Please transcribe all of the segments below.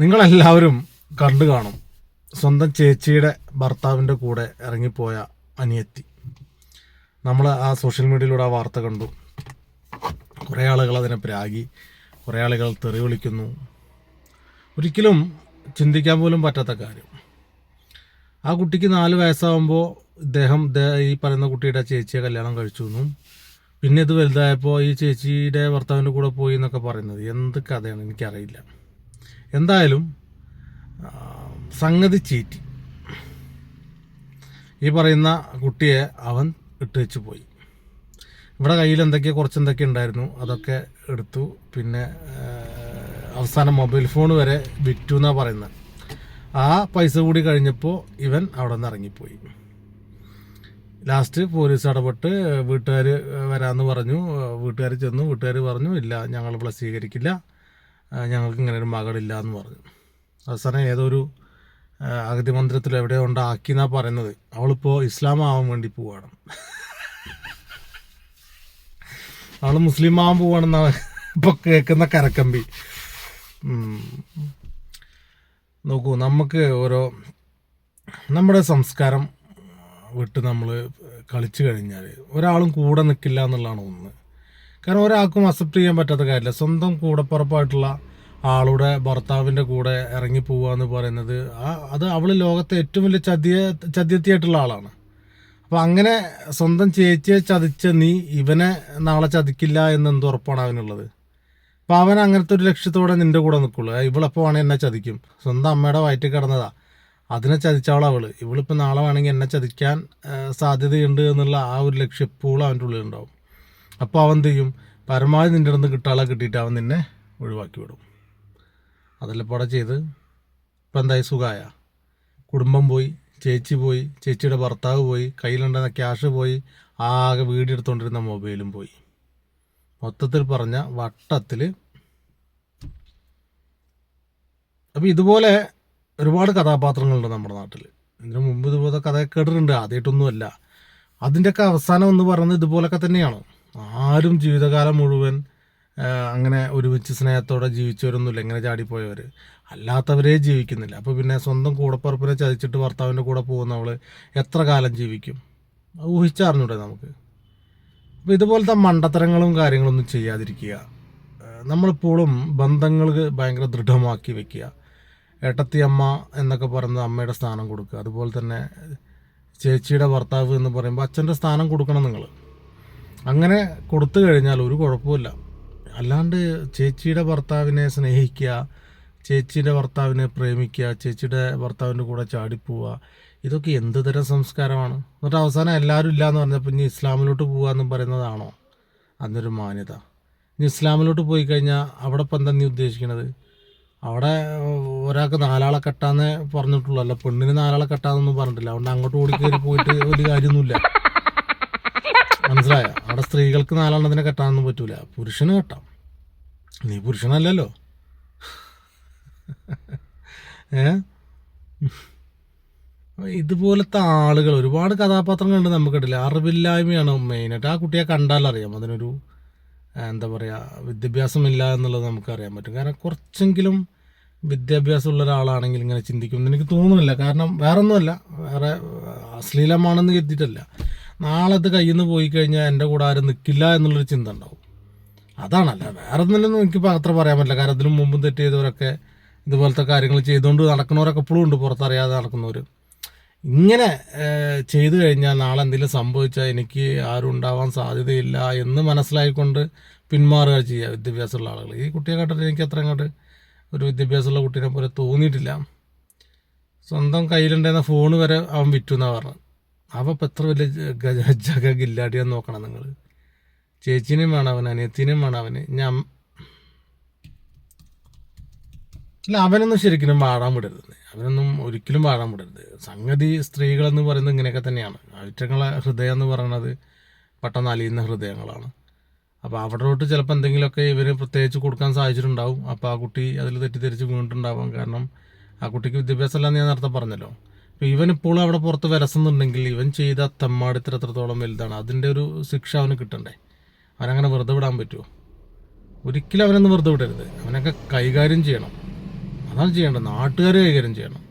നിങ്ങളെല്ലാവരും കണ്ടു കാണും. സ്വന്തം ചേച്ചിയുടെ ഭർത്താവിന്റെ കൂടെ ഇറങ്ങിപ്പോയ അനിയത്തി. നമ്മൾ ആ സോഷ്യൽ മീഡിയയിലൂടെ ആ വാർത്ത കണ്ടു. കുറേ ആളുകൾ അതിനെ പ്രാഗി കുറേ ആളുകൾ തെറി വിളിക്കുന്നു. ഒരിക്കലും ചിന്തിക്കാൻ പോലും പറ്റാത്ത കാര്യം. ആ കുട്ടിക്ക് നാല് വയസ്സാകുമ്പോൾ ഇദ്ദേഹം ഇദ്ദേ- ഈ പറയുന്ന കുട്ടിയുടെ ചേച്ചിയെ കല്യാണം കഴിച്ചു എന്നും പിന്നെ ഇത് വലുതായപ്പോൾ ഈ ചേച്ചിയുടെ ഭർത്താവിന്റെ കൂടെ പോയി എന്നൊക്കെ പറയുന്നത്. എന്ത് കഥയാണ് എനിക്കറിയില്ല. എന്തായാലും സംഗതി ചീറ്റി. ഈ പറയുന്ന കുട്ടിയെ അവൻ ഇട്ട് വെച്ച് പോയി. ഇവിടെ കയ്യിൽ എന്തൊക്കെ കുറച്ച് എന്തൊക്കെ ഉണ്ടായിരുന്നു. അതൊക്കെ എടുത്തു. പിന്നെ അവസാനം മൊബൈൽ ഫോൺ വരെ വിറ്റു എന്നാണ് പറയുന്നത്. ആ പൈസ കൂടി കഴിഞ്ഞപ്പോൾ ഇവൻ അവിടെ നിന്ന് ഇറങ്ങിപ്പോയി. ലാസ്റ്റ് പോലീസ് ഇടപെട്ട് വീട്ടുകാർ വരാമെന്ന് പറഞ്ഞു. വീട്ടുകാർ ചെന്നു. വീട്ടുകാർ പറഞ്ഞു ഇല്ല ഞങ്ങൾ ഇവിടെ സ്വീകരിക്കില്ല. ഞങ്ങൾക്ക് ഇങ്ങനെ ഒരു മകളില്ല എന്ന് പറഞ്ഞു. അവസാനം ഏതൊരു അഗതി മന്ദിരത്തിൽ എവിടെയോ ഉണ്ടാക്കി എന്നാ പറയുന്നത്. അവളിപ്പോൾ ഇസ്ലാം ആവാൻ വേണ്ടി പോവാണ്. അവൾ മുസ്ലിം ആവാൻ പോവാണെന്നാണ് ഇപ്പോൾ കേൾക്കുന്ന കരക്കമ്പി. നോക്കൂ നമുക്ക് ഓരോ നമ്മുടെ സംസ്കാരം വിട്ട് നമ്മൾ കളിച്ചു കഴിഞ്ഞാൽ ഒരാളും കൂടെ നിൽക്കില്ല എന്നുള്ളതാണ് ഒന്ന്. കാരണം ഒരാൾക്കും അക്സെപ്റ്റ് ചെയ്യാൻ പറ്റാത്ത കാര്യമില്ല. സ്വന്തം കൂടപ്പുറപ്പായിട്ടുള്ള ആളുടെ ഭർത്താവിന്റെ കൂടെ ഇറങ്ങി പോവുക എന്ന് പറയുന്നത് അത് അവൾ ലോകത്തെ ഏറ്റവും വലിയ ചതിയ ചതിയത്തിയായിട്ടുള്ള ആളാണ്. അപ്പോൾ അങ്ങനെ സ്വന്തം ചേച്ചിയെ ചതിച്ച നീ ഇവനെ നാളെ ചതിക്കില്ല എന്ന് എന്ത് ഉറപ്പാണ് അവനുള്ളത്? അപ്പോൾ അവൻ അങ്ങനത്തെ ഒരു ലക്ഷ്യത്തോടെ നിന്റെ കൂടെ നിൽക്കുള്ളൂ ഇവളെപ്പോൾ വേണേൽ എന്നെ ചതിക്കും. സ്വന്തം അമ്മയുടെ വയറ്റിൽ കിടന്നതാ. അതിനെ ചതിച്ചവളാ അവൾ. ഇവളിപ്പോൾ നാളെ വേണമെങ്കിൽ എന്നെ ചതിക്കാൻ സാധ്യതയുണ്ട് എന്നുള്ള ആ ഒരു ലക്ഷ്യം എപ്പോഴും അവന്റെ ഉള്ളിൽ ഉണ്ടാവും അപ്പോൾ അവൻ ചെയ്യും? പരമാവധി നിന്റെ അടുത്ത് കിട്ടാളെ കിട്ടിയിട്ട് അവൻ നിന്നെ ഒഴിവാക്കി വിടും. അതല്ല ചെയ്ത് ഇപ്പം എന്തായി? സുഖമായ കുടുംബം പോയി ചേച്ചി പോയി ചേച്ചിയുടെ ഭർത്താവ് പോയി കയ്യിലുണ്ടായിരുന്ന ക്യാഷ് പോയി ആകെ വീടെടുത്തുകൊണ്ടിരുന്ന മൊബൈലും പോയി. മൊത്തത്തിൽ പറഞ്ഞ വട്ടത്തിൽ അപ്പോൾ ഇതുപോലെ ഒരുപാട് കഥാപാത്രങ്ങളുണ്ട് നമ്മുടെ നാട്ടിൽ ഇതിനു മുമ്പ് ഇതുപോലെ കഥ കേട്ടിട്ടുണ്ട്. ആദ്യമായിട്ടൊന്നുമല്ല അതിന്റെയൊക്കെ അവസാനം എന്ന് പറയുന്നത് ഇതുപോലൊക്കെ തന്നെയാണ്. ആരും ജീവിതകാലം മുഴുവൻ അങ്ങനെ ഒരുമിച്ച് സ്നേഹത്തോടെ ജീവിച്ചവരൊന്നുമില്ല. ഇങ്ങനെ ചാടിപ്പോയവർ അല്ലാത്തവരെ ജീവിക്കുന്നില്ല. അപ്പോൾ പിന്നെ സ്വന്തം കൂടപ്പറപ്പിനെ ചതിച്ചിട്ട് ഭർത്താവിന്റെ കൂടെ പോകുന്നവൾ എത്ര കാലം ജീവിക്കും? ഊഹിച്ചറിഞ്ഞൂടെ നമുക്ക്? അപ്പോൾ ഇതുപോലത്തെ മണ്ടത്തരങ്ങളും കാര്യങ്ങളൊന്നും ചെയ്യാതിരിക്കുക. നമ്മളിപ്പോഴും ബന്ധങ്ങൾ ഭയങ്കര ദൃഢമാക്കി വെക്കുക. ഏട്ടത്തിയമ്മ എന്നൊക്കെ പറയുന്നത് അമ്മയുടെ സ്ഥാനം കൊടുക്കുക. അതുപോലെ തന്നെ ചേച്ചിയുടെ ഭർത്താവ് എന്ന് പറയുമ്പോൾ അച്ഛന്റെ സ്ഥാനം കൊടുക്കണം നിങ്ങൾ അങ്ങനെ കൊടുത്തു കഴിഞ്ഞാൽ ഒരു കുഴപ്പമില്ല അല്ലാണ്ട് ചേച്ചിയുടെ ഭർത്താവിനെ സ്നേഹിക്കുക ചേച്ചിയുടെ ഭർത്താവിനെ പ്രേമിക്കുക ചേച്ചിയുടെ ഭർത്താവിന്റെ കൂടെ ചാടിപ്പോവുക ഇതൊക്കെ എന്ത് തരം സംസ്കാരമാണ്? എന്നിട്ട് അവസാനം എല്ലാവരും ഇല്ല എന്ന് പറഞ്ഞപ്പോൾ ഇനി ഇസ്ലാമിലോട്ട് പോവുക എന്നും പറയുന്നതാണോ? അന്നൊരു മാന്യത. ഇനി ഇസ്ലാമിലോട്ട് പോയി കഴിഞ്ഞാൽ അവിടെ ഇപ്പം എന്താ നീ ഉദ്ദേശിക്കണത്? അവിടെ ഒരാൾക്ക് നാലാളെ കെട്ടാന്നേ പറഞ്ഞിട്ടുള്ളൂ. അല്ല പെണ്ണിന് നാലാളെ കെട്ടാന്നൊന്നും പറഞ്ഞിട്ടില്ല. അതുകൊണ്ട് അങ്ങോട്ട് ഓടിക്കയറി പോയിട്ട് ഒരു കാര്യമൊന്നുമില്ല. മനസ്സിലായോ? അവിടെ സ്ത്രീകൾക്ക് നാലെണ്ണത്തിനെ കെട്ടാനൊന്നും പറ്റൂല. പുരുഷന് കെട്ടാം. നീ പുരുഷനല്ലല്ലോ. ഏ? ഇതുപോലത്തെ ആളുകൾ ഒരുപാട് കഥാപാത്രങ്ങളുണ്ട് നമുക്കിടയിൽ അറിവില്ലായ്മയാണ് മെയിനായിട്ട്. ആ കുട്ടിയെ കണ്ടാൽ അറിയാം. അതിനൊരു എന്താ പറയുക വിദ്യാഭ്യാസമില്ല എന്നുള്ളത് നമുക്കറിയാൻ പറ്റും. കാരണം കുറച്ചെങ്കിലും വിദ്യാഭ്യാസമുള്ള ഒരാളാണെങ്കിൽ ഇങ്ങനെ ചിന്തിക്കുമെന്ന് എനിക്ക് തോന്നുന്നില്ല. കാരണം വേറെ ഒന്നുമല്ല വേറെ അശ്ലീലമാണെന്ന് കരുതിയിട്ടല്ല. നാളെ ഇത് കയ്യിൽ നിന്ന് പോയി കഴിഞ്ഞാൽ എന്റെ കൂടെ ആരും നിൽക്കില്ല എന്നുള്ളൊരു ചിന്ത ഉണ്ടാവും. അതാണല്ല വേറെ ഒന്നിലൊന്നും എനിക്കിപ്പോൾ അത്ര പറയാൻ പറ്റില്ല. കാരണം ഇതിനു മുമ്പും തെറ്റ് ചെയ്തവരൊക്കെ ഇതുപോലത്തെ കാര്യങ്ങൾ ചെയ്തുകൊണ്ട് നടക്കുന്നവരൊക്കെ എപ്പോഴും ഉണ്ട് പുറത്തറിയാതെ നടക്കുന്നവർ ഇങ്ങനെ ചെയ്തു കഴിഞ്ഞാൽ നാളെ എന്തെങ്കിലും സംഭവിച്ചാൽ എനിക്ക് ആരും ഉണ്ടാവാൻ സാധ്യതയില്ല എന്ന് മനസ്സിലായിക്കൊണ്ട് പിന്മാറുക ചെയ്യുക വിദ്യാഭ്യാസമുള്ള ആളുകൾ. ഈ കുട്ടിയെ കണ്ടിട്ട് എനിക്ക് അത്ര അങ്ങോട്ട് ഒരു വിദ്യാഭ്യാസമുള്ള കുട്ടീനെ പോലെ തോന്നിയിട്ടില്ല. സ്വന്തം കയ്യിലുണ്ടായിരുന്ന ഫോൺ വരെ അവൻ വിറ്റു എന്നാണ് പറഞ്ഞത്. അവൻ ഇപ്പം എത്ര വലിയ ജഗ നോക്കണം നിങ്ങൾ. ചേച്ചിനെയും വേണം അവൻ അനിയത്തിനെയും വേണം അവന്. ഞാൻ അല്ല അവനൊന്നും ശരിക്കും വാടാൻ വിടരുത്. അവനൊന്നും ഒരിക്കലും വാടാൻ വിടരുത്. സംഗതി സ്ത്രീകളെന്ന് പറയുന്നത് ഇങ്ങനെയൊക്കെ തന്നെയാണ്. അവറ്റങ്ങളെ ഹൃദയം എന്ന് പറയുന്നത് പെട്ടെന്ന് അലിയുന്ന ഹൃദയങ്ങളാണ്. അപ്പോൾ അവിടോട്ട് ചിലപ്പോൾ എന്തെങ്കിലുമൊക്കെ ഇവർ പ്രത്യേകിച്ച് കൊടുക്കാൻ സാധിച്ചിട്ടുണ്ടാവും. അപ്പോൾ ആ കുട്ടി അതിൽ തെറ്റിദ്ധരിച്ച് വീണിട്ടുണ്ടാവാം. കാരണം ആ കുട്ടിക്ക് വിദ്യാഭ്യാസം ഇല്ലാന്ന് ഞാൻ നേരത്തെ പറഞ്ഞല്ലോ. ഇവൻ ഇപ്പോഴും അവിടെ പുറത്ത് വിലസുന്നുണ്ടെങ്കിൽ ഇവൻ ചെയ്ത തെമ്മാടിത്തരം എത്രത്തോളം വലുതാണ്. അതിന്റെ ഒരു ശിക്ഷ അവന് കിട്ടണ്ടേ? അവനങ്ങനെ വെറുതെ വിടാൻ പറ്റുമോ ഒരിക്കലും അവനൊന്ന് വെറുതെ വിടരുത്. അവനൊക്കെ കൈകാര്യം ചെയ്യണം. അതാണ് ചെയ്യേണ്ടത്. നാട്ടുകാർ കൈകാര്യം ചെയ്യണം.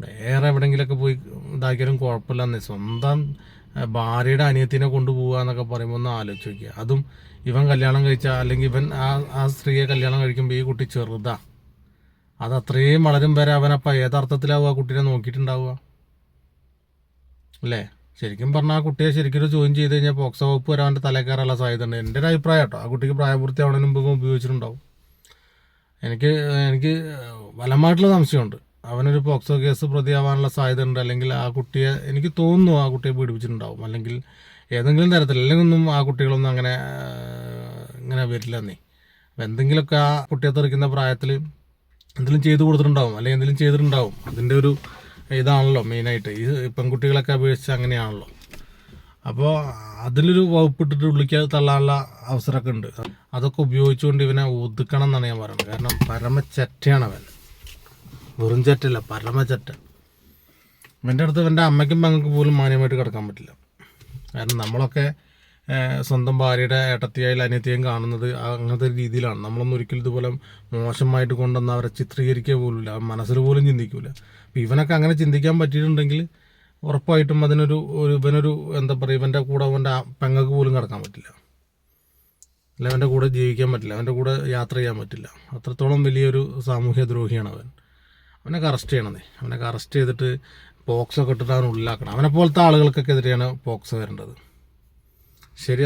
വേറെ എവിടെയെങ്കിലുമൊക്കെ പോയി ഇതാക്കിയാലും കുഴപ്പമില്ലെന്നേ സ്വന്തം ഭാര്യയുടെ അനിയത്തിനെ കൊണ്ടുപോകുക എന്നൊക്കെ പറയുമ്പോൾ ഒന്ന് ആലോചിച്ച് നോക്കുക അതും ഇവൻ കല്യാണം കഴിച്ച അല്ലെങ്കിൽ ഇവൻ ആ ആ സ്ത്രീയെ കല്യാണം കഴിക്കുമ്പോൾ ഈ കുട്ടി ചെറുതാ. അത് അത്രയും വളരും വരെ അവനപ്പ ഏതർത്ഥത്തിലാവുക ആ കുട്ടീനെ നോക്കിയിട്ടുണ്ടാവുക. അല്ലേ? ശരിക്കും പറഞ്ഞാൽ ആ കുട്ടിയെ ശരിക്കും ജോയിൻ ചെയ്ത് കഴിഞ്ഞാൽ പോക്സോ വകുപ്പ് വരെ അവന്റെ തലേ കയറാനുള്ള സാധ്യത ഉണ്ട് എന്റെ ഒരു അഭിപ്രായം കേട്ടോ. ആ കുട്ടിക്ക് പ്രായപൂർത്തിയാവുന്നതിന് മുമ്പ് ഉപയോഗിച്ചിട്ടുണ്ടാവും. എനിക്ക് എനിക്ക് ബലമായിട്ടുള്ള സംശയമുണ്ട്. അവനൊരു പോക്സോ കേസ് പ്രതിയാവാനുള്ള സാധ്യത ഉണ്ട് അല്ലെങ്കിൽ ആ കുട്ടിയെ എനിക്ക് തോന്നുന്നു ആ കുട്ടിയെ പീഡിപ്പിച്ചിട്ടുണ്ടാവും. അല്ലെങ്കിൽ ഏതെങ്കിലും തരത്തിൽ അല്ലെങ്കിൽ ഒന്നും ആ കുട്ടികളൊന്നും അങ്ങനെ ഇങ്ങനെ വരില്ലെന്നേ. അപ്പം എന്തെങ്കിലുമൊക്കെ ആ കുട്ടിയെ തെറിക്കുന്ന പ്രായത്തിൽ എന്തെങ്കിലും ചെയ്തു കൊടുത്തിട്ടുണ്ടാവും അല്ലെങ്കിൽ എന്തെങ്കിലും ചെയ്തിട്ടുണ്ടാവും. അതിന്റെ ഒരു ഇതാണല്ലോ മെയിനായിട്ട് ഈ പെൺകുട്ടികളൊക്കെ അപേക്ഷിച്ച് അങ്ങനെയാണല്ലോ. അപ്പോൾ അതിലൊരു വകുപ്പിട്ടിട്ട് വിളിക്കാതെ തള്ളാനുള്ള അവസരമൊക്കെ ഉണ്ട്. അതൊക്കെ ഉപയോഗിച്ചുകൊണ്ട് ഇവനെ ഒതുക്കണം എന്നാണ് ഞാൻ പറയുന്നത്. കാരണം പരമചറ്റയാണ് അവൻ. വെറും ചറ്റല്ല പരമചറ്റ ഇവന്റെ അടുത്ത് ഇവന്റെ അമ്മയ്ക്കും പെങ്ങൾക്കും പോലും മാന്യമായിട്ട് കിടക്കാൻ പറ്റില്ല. കാരണം നമ്മളൊക്കെ സ്വന്തം ഭാര്യയുടെ ഏട്ടത്തിയായാലും അനിയത്തിയും കാണുന്നത് അങ്ങനത്തെ ഒരു രീതിയിലാണ്. നമ്മളൊന്നും ഒരിക്കലും ഇതുപോലെ മോശമായിട്ട് കൊണ്ടുവന്ന് അവരെ ചിത്രീകരിക്കുക പോലുമില്ല. മനസ്സിൽ പോലും ചിന്തിക്കൂല. അപ്പം ഇവനൊക്കെ അങ്ങനെ ചിന്തിക്കാൻ പറ്റിയിട്ടുണ്ടെങ്കിൽ ഉറപ്പായിട്ടും അതിനൊരു ഒരു ഇവനൊരു എന്താ പറയുക ഇവന്റെ കൂടെ അവന്റെ പെങ്ങൾക്ക് പോലും കിടക്കാൻ പറ്റില്ല. അല്ല അവന്റെ കൂടെ ജീവിക്കാൻ പറ്റില്ല. അവന്റെ കൂടെ യാത്ര ചെയ്യാൻ പറ്റില്ല. അത്രത്തോളം വലിയൊരു സാമൂഹ്യ ദ്രോഹിയാണ് അവൻ. അവനൊക്കെ അറസ്റ്റ് ചെയ്യണമെന്നേ അവനൊക്കെ അറസ്റ്റ് ചെയ്തിട്ട് പോക്സോ ഇട്ടിട്ട് അവൻ ഉള്ളിലാക്കണം. അവനെ പോലത്തെ ആളുകൾക്കൊക്കെ എതിരെയാണ് പോക്സോ വരേണ്ടത്. ശരി